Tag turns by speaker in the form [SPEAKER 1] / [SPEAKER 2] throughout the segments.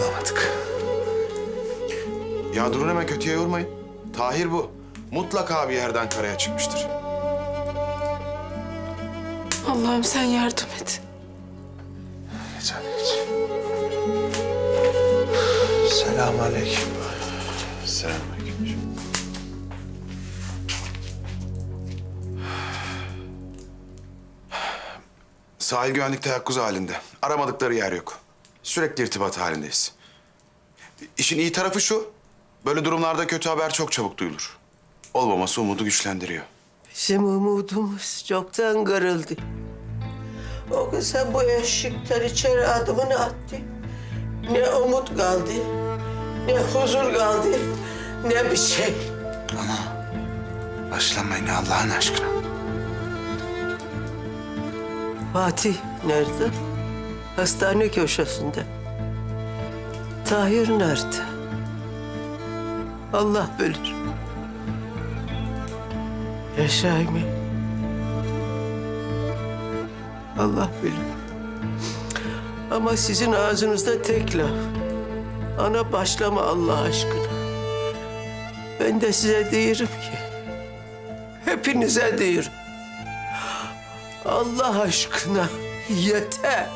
[SPEAKER 1] Bulamadık.
[SPEAKER 2] Ya durun hemen kötüye yormayın. Tahir bu. Mutlaka bir yerden karaya çıkmıştır.
[SPEAKER 3] Allah'ım sen yardım et.
[SPEAKER 1] Geç hadi geç. Selamun aleyküm.
[SPEAKER 2] Selamünaleyküm. Sahil güvenlik teyakkuz halinde. Aramadıkları yer yok. Sürekli irtibat halindeyiz. İşin iyi tarafı şu. Böyle durumlarda kötü haber çok çabuk duyulur. Olmaması umudu güçlendiriyor.
[SPEAKER 4] Bizim umudumuz çoktan kırıldı. O kıza bu eşikten içeri adımını attı. Ne umut kaldı, ne huzur kaldı, ne bir şey.
[SPEAKER 1] Ana. Başlamayın Allah'ın aşkına.
[SPEAKER 4] Fatih nerede? Hastane köşesinde. Tahir nerede? Allah bilir. Yaşay mı? Allah bilir. Ama sizin ağzınızda tek laf. Ana başlama Allah aşkına. Ben de size diyorum ki... Hepinize diyorum. Allah aşkına yeter.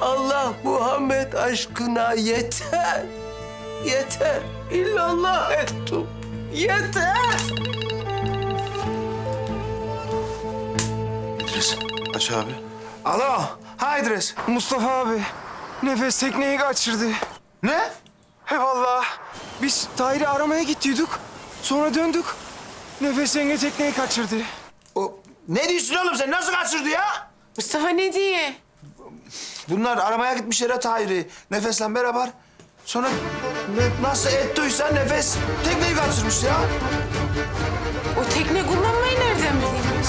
[SPEAKER 4] Allah Muhammed aşkına yeter. Yeter. İllallah ettim. Yeter.
[SPEAKER 1] İdris.
[SPEAKER 2] Aç abi.
[SPEAKER 1] Alo. Ha İdris.
[SPEAKER 5] Mustafa abi, nefes tekneyi kaçırdı.
[SPEAKER 1] Ne?
[SPEAKER 5] He vallahi. Biz Tahir'i aramaya gittiydik. Sonra döndük. Nefes yenge tekneyi kaçırdı.
[SPEAKER 1] O, ne diyorsun oğlum sen? Nasıl kaçırdı ya?
[SPEAKER 3] Mustafa ne diye?
[SPEAKER 1] Bunlar aramaya gitmişler Tahir'i. Nefesle beraber. Sonra ne- nasıl ettiyse nefes tekneyi kaçırmış ya.
[SPEAKER 3] O tekne kullanmayı nereden bileymiş?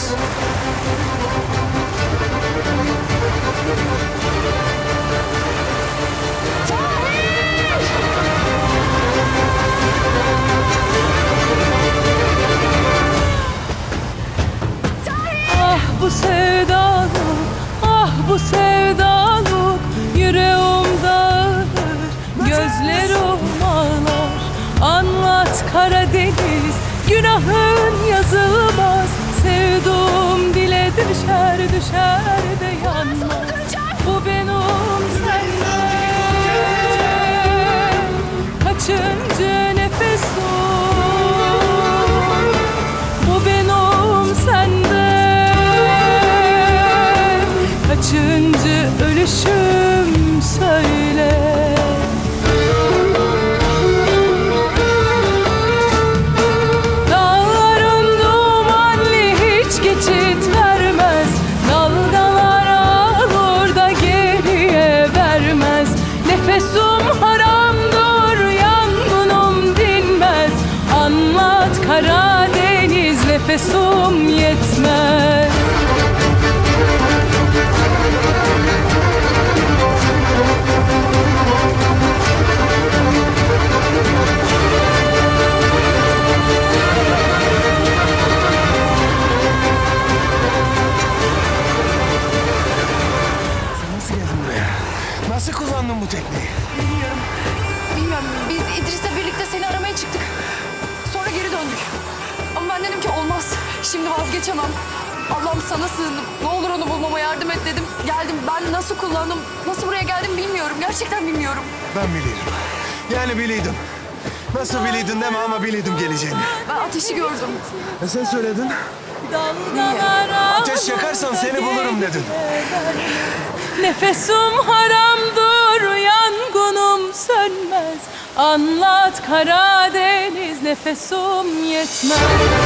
[SPEAKER 6] Ah bu sevdalık, ah bu sevdalık Yüreğim dağılır, gözlerim Anlat Karadeniz, günahın yazılmaz. Sevduğum dile düşer, düşer de yanmaz. Bu benim senden Ölüşüm söyle. Dağların dumanlı hiç geçit vermez. Dalgalara alır da geriye vermez. Nefesim haramdır yangınım dinmez. Anlat Karadeniz nefesim yetmez
[SPEAKER 5] Nasıl kullandın bu tekneyi?
[SPEAKER 7] Bilmiyorum. Biz İdris'le birlikte seni aramaya çıktık. Sonra geri döndük. Ama ben dedim ki olmaz. Şimdi vazgeçemem. Allah'ım sana sığındım. Ne olur onu bulmama yardım et dedim. Geldim. Ben nasıl kullandım, nasıl buraya geldim bilmiyorum. Gerçekten bilmiyorum.
[SPEAKER 5] Ben biliyordum. Yani biliyordum. Nasıl biliyordun deme ama biliyordum geleceğini.
[SPEAKER 7] Ben ateşi gördüm.
[SPEAKER 5] E sen söyledin.
[SPEAKER 6] Dalgalara
[SPEAKER 5] Ateş yakarsan seni bulurum dedin.
[SPEAKER 6] Nefesim haramdır, yangınım sönmez. Anlat Karadeniz, nefesim yetmez.